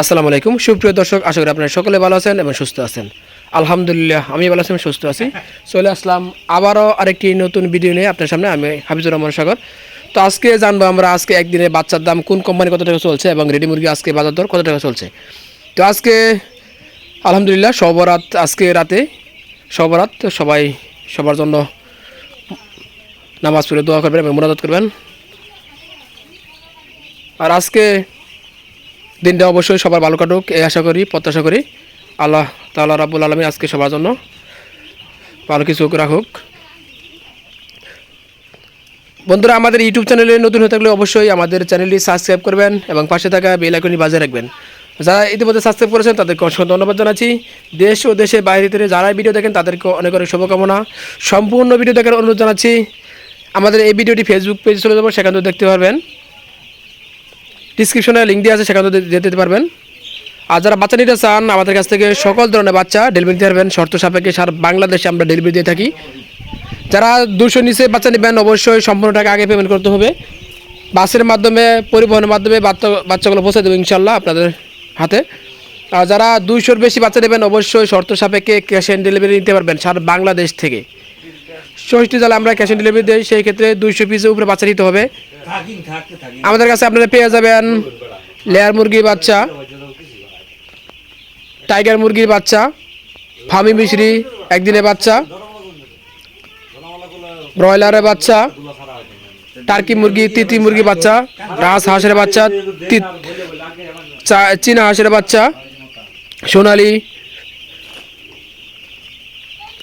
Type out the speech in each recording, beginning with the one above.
আসসালামু আলাইকুম। সুপ্রিয় দর্শক, আশা করি আপনারা সকলে ভালো আছেন এবং সুস্থ আছেন। আলহামদুলিল্লাহ, আমি ভালো আছি সুস্থ আছি। চলে আসলাম আবারও আরেকটি নতুন ভিডিও নিয়ে আপনার সামনে, আমি হাফিজুর রহমান সাগর। তো আজকে জানব আমরা আজকে একদিনে বাচ্চার দাম কোন কোম্পানি কত টাকা চলছে এবং রেডি মুরগি আজকে বাজার দর কত টাকা চলছে। তো আজকে আলহামদুলিল্লাহ সবরাত আজকে রাতে সবরাত সবাই সবার জন্য নামাজ পড়ে দোয়া করবেন এবং মোনাজাত করবেন। আর আজকে দিনটা অবশ্যই সবার ভালো কাটুক, এই আশা করি, প্রত্যাশা করি। আল্লাহ তাল্লাহ রাবুল আলমী আজকে সবার জন্য ভালো কিছু রাখুক। বন্ধুরা, আমাদের ইউটিউব চ্যানেলে নতুন হয়ে থাকলে অবশ্যই আমাদের চ্যানেলটি সাবস্ক্রাইব করবেন এবং পাশে থাকা বেল আইকনটি বাজিয়ে রাখবেন। যারা ইতিমধ্যে সাবস্ক্রাইব করেছেন, তাদেরকে অসংখ্য ধন্যবাদ জানাচ্ছি। দেশ ও দেশের বাইরে থেকে যারা ভিডিও দেখেন, তাদেরকে অনেক অনেক শুভকামনা। সম্পূর্ণ ভিডিও দেখার অনুরোধ জানাচ্ছি। আমাদের এই ভিডিওটি ফেসবুক পেজে চলে যাব, সেখান থেকে দেখতে পারবেন। ডিসক্রিপশনে লিঙ্ক দিয়ে আছে, সেখানে যেতে পারবেন। আর যারা বাচ্চা নিতে চান, আমাদের কাছ থেকে সকল ধরনের বাচ্চা ডেলিভারি দিতে পারবেন। শর্ত সাপেক্ষে সার বাংলাদেশে আমরা ডেলিভারি দিয়ে থাকি। যারা দুশো নিচে বাচ্চা নেবেন, অবশ্যই সম্পূর্ণ টাকা আগে পেমেন্ট করতে হবে। বাসের মাধ্যমে, পরিবহনের মাধ্যমে বাচ্চা, বাচ্চাগুলো পৌঁছে দেবো ইনশাল্লাহ আপনাদের হাতে। আর যারা দুইশোর বেশি বাচ্চা নেবেন, অবশ্যই শর্ত সাপেক্ষে ক্যাশ অন ডেলিভারি নিতে পারবেন সারা বাংলাদেশ থেকে। ষষ্ঠী জালে আমরা ক্যাশ অন ডেলিভারি দিই, সেই ক্ষেত্রে দুইশো পিসের উপরে বাচ্চা নিতে হবে। আমাদের কাছে আপনারা পেয়ে যাবেন লেয়ার মুরগির বাচ্চা, টাইগার মুরগির বাচ্চা ফার্মি মিশরি একদিনের বাচ্চা, ব্রয়লারের বাচ্চা, টার্কি মুরগি, তিতি মুরগি বাচ্চা, রাস হাঁসের বাচ্চা চীনা হাঁসের বাচ্চা, সোনালি,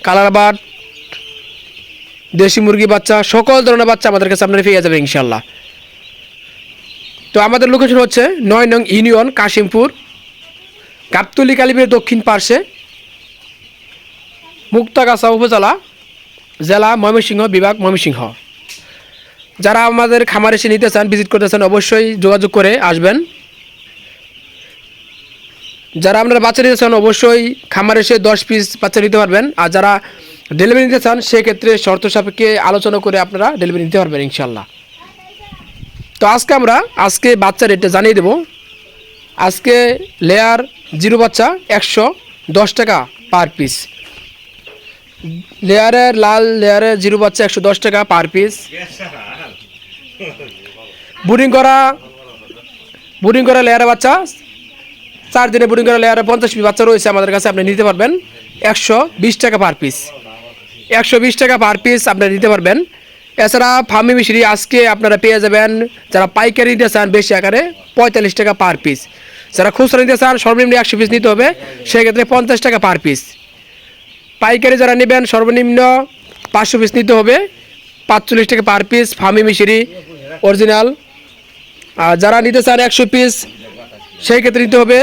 কালার বাট দেশি মুরগি বাচ্চা, সকল ধরনের বাচ্চা আমাদের কাছে আপনারা পেয়ে যাবেন ইনশাল্লাহ তো আমাদের লোকেশন হচ্ছে নয় নং ইউনিয়ন কাশিমপুর, গাবতলি কালিবের দক্ষিণ পার্শ্বে, মুক্তাগাছা উপজেলা, জেলা ময়মনসিংহ বিভাগ ময়মনসিংহ। যারা আমাদের খামার এসে নিতে চান ভিজিট করতে চান, অবশ্যই যোগাযোগ করে আসবেন। যারা আপনারা বাচ্চা নিতে চান, অবশ্যই খামার এসে দশ পিস বাচ্চা নিতে পারবেন। আর যারা ডেলিভারি নিতে চান, সেক্ষেত্রে শর্ত সাপেক্ষে আলোচনা করে আপনারা ডেলিভারি নিতে পারবেন ইনশাল্লাহ তো আজকে আমরা, আজকে বাচ্চা রেটটা জানিয়ে দেব। আজকে লেয়ার জিরো বাচ্চা একশো দশ টাকা পার পিস লেয়ারের লাল লেয়ারের জিরো বাচ্চা একশো দশ টাকা পার পিস বুডিং করা বুডিং করা লেয়ারের বাচ্চা, চার দিনে বুডিং করা লেয়ারের পঞ্চাশ পিস বাচ্চা রয়েছে আমাদের কাছে, আপনি নিতে পারবেন একশো বিশ টাকা পার পিস একশো বিশ টাকা পার পিস আপনারা নিতে পারবেন। এছাড়া ফার্মি মিশরি আজকে আপনারা পেয়ে যাবেন, যারা পাইকারি নিতে চান বেশি আকারে, পঁয়তাল্লিশ টাকা পার পিস যারা খুচরা নিতে চান, সর্বনিম্ন একশো পিস নিতে হবে, সেক্ষেত্রে পঞ্চাশ টাকা পার পিস পাইকারি যারা নেবেন, সর্বনিম্ন পাঁচশো পিস নিতে হবে, পাঁচচল্লিশ টাকা পার পিস ফার্মি মিশরি অরিজিনাল আর যারা নিতে চান একশো পিস সেই ক্ষেত্রে নিতে হবে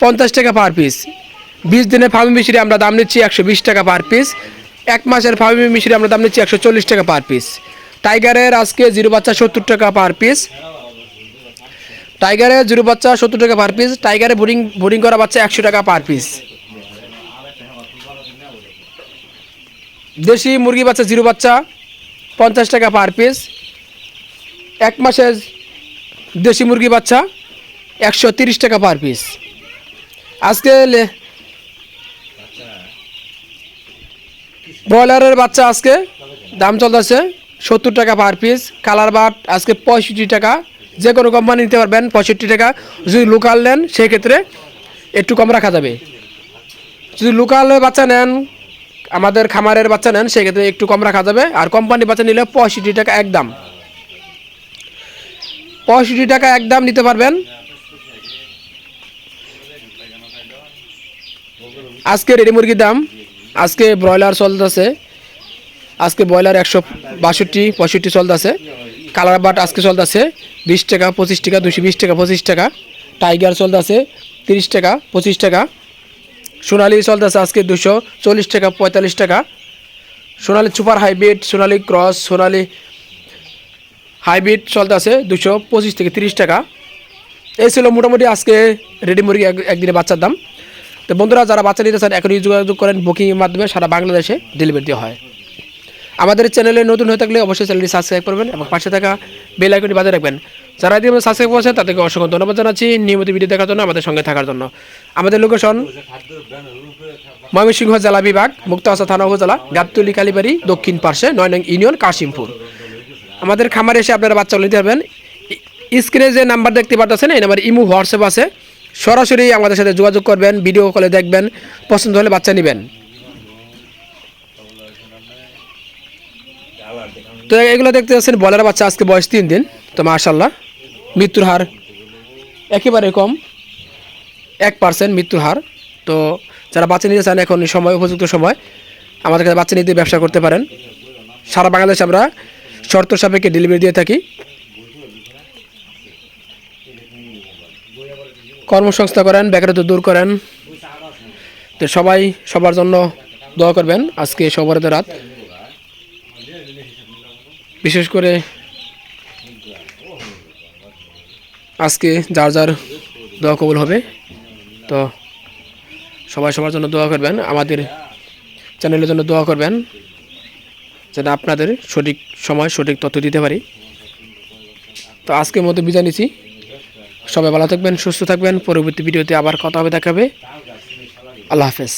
পঞ্চাশ টাকা পার পিস বিশ দিনের ফার্মি মিশরি আমরা দাম নিচ্ছি একশো বিশ টাকা পার পিস এক মাসের ফার্মি মিশরি আমরা দাম নিচ্ছি একশো চল্লিশ টাকা পার পিস টাইগারের আজকে জিরো বাচ্চা সত্তর টাকা পার পিস টাইগারের জিরো বাচ্চা সত্তর টাকা পার পিস টাইগারে বোরিং বোরিং করা বাচ্চা একশো টাকা পার পিস দেশি মুরগি বাচ্চা জিরো বাচ্চা পঞ্চাশ টাকা পার পিস এক মাসের দেশি মুরগি বাচ্চা একশো টাকা পার পিস আজকে ব্রয়লারের বাচ্চা আজকে, দাম চলতেছে সত্তর টাকা পার পিস কালার বাট আজকে পঁয়ষট্টি টাকা। যে কোনো কোম্পানি নিতে পারবেন পঁয়ষট্টি টাকা। যদি লোকাল নেন, সেক্ষেত্রে একটু কম রাখা যাবে। যদি লোকালের বাচ্চা নেন, আমাদের খামারের বাচ্চা নেন, সেক্ষেত্রে একটু কম রাখা যাবে। আর কোম্পানি বাচ্চা নিলে পঁয়ষট্টি টাকা একদম পঁয়ষট্টি টাকা একদম নিতে পারবেন। আজকে রেডি মুরগির দাম আজকে ব্রয়লার চলতেছে। আজকে ব্রয়লার একশো বাষট্টি, পঁয়ষট্টি চলতেছে। কালার বাট আজকে চলতেছে বিশ টাকা, পঁচিশ টাকা, দুশো বিশ টাকা, পঁচিশ টাকা। টাইগার চলতেছে তিরিশ টাকা, পঁচিশ টাকা। সোনালি চলতেছে আজকে দুশো চল্লিশ টাকা, পঁয়তাল্লিশ টাকা। সোনালি সুপার হাইব্রিড, সোনালি ক্রস, সোনালি হাইব্রিড চলতেছে দুশো পঁচিশ থেকে তিরিশ টাকা। এই ছিল মোটামুটি আজকে রেডি মুরগি একদিনে বাচ্চার দাম। তো বন্ধুরা, যারা বাচ্চা নিতে চান, এখনই যোগাযোগ করেন বুকিংয়ের মাধ্যমে সারা বাংলাদেশে ডেলিভারি হয়। আমাদের চ্যানেলে নতুন হয়ে থাকলে অবশ্যই চ্যানেলটি সাবস্ক্রাইব করবেন এবং পাশে থাকা বেল আইকনটি বাজে রাখবেন। যারা আমাদের সাবস্ক্রাইব করেছেন, তাদেরকে অসংখ্য ধন্যবাদ জানাচ্ছি। নিয়মিত ভিডিও দেখার জন্য আমাদের সঙ্গে থাকার জন্য। আমাদের লোকেশন ময়মনসিংহ জেলা বিভাগ মুক্তাহাসা থানা উপজেলা, গাবতলি, কালীবাড়ি, দক্ষিণ পার্শ্বে নয় নং ইউনিয়ন, কাশিমপুর। আমাদের খামারে এসে আপনারা বাচ্চা নিতে পারবেন। স্ক্রিনে যে নাম্বার দেখতে পাচ্ছেন, এই নাম্বার ইমু হোয়াটসঅ্যাপ আছে। সরাসরি আমাদের সাথে যোগাযোগ করবেন ভিডিও কলে দেখবেন, পছন্দ হলে বাচ্চা নেবেন। তো এগুলো দেখতে পাচ্ছেন, বলার বাচ্চা, আজকে বয়স তিন দিন, তো মার্শাল্লাহ মৃত্যুর হার একেবারে কম, এক পার্সেন্ট মৃত্যুর হার। তো যারা বাচ্চা নিতে চান, এখন সময়, উপযুক্ত সময়, আমাদের কাছে বাচ্চা নিতে ব্যবসা করতে পারেন। সারা বাংলাদেশ আমরা শর্ত সাপেক্ষে ডেলিভারি দিয়ে থাকি। কর্মসংস্থা করেন, বেকারত্ব দূর করেন। তো সবাই সবার জন্য দোয়া করবেন আজকে সবার রাত। বিশেষ করে আজকে যার যার দোয়া কবুল হবে, তো সবাই সবার জন্য দোয়া করবেন, আমাদের চ্যানেলের জন্য দোয়া করবেন, যেন আপনাদের সঠিক সময় সঠিক তথ্য দিতে পারি। তো আজকের মতো বিদায় নিচ্ছি। সবাই ভালো থাকবেন সুস্থ থাকবেন। পরবর্তী ভিডিওতে আবার কথা হবে দেখাবে আল্লাহ হাফেজ।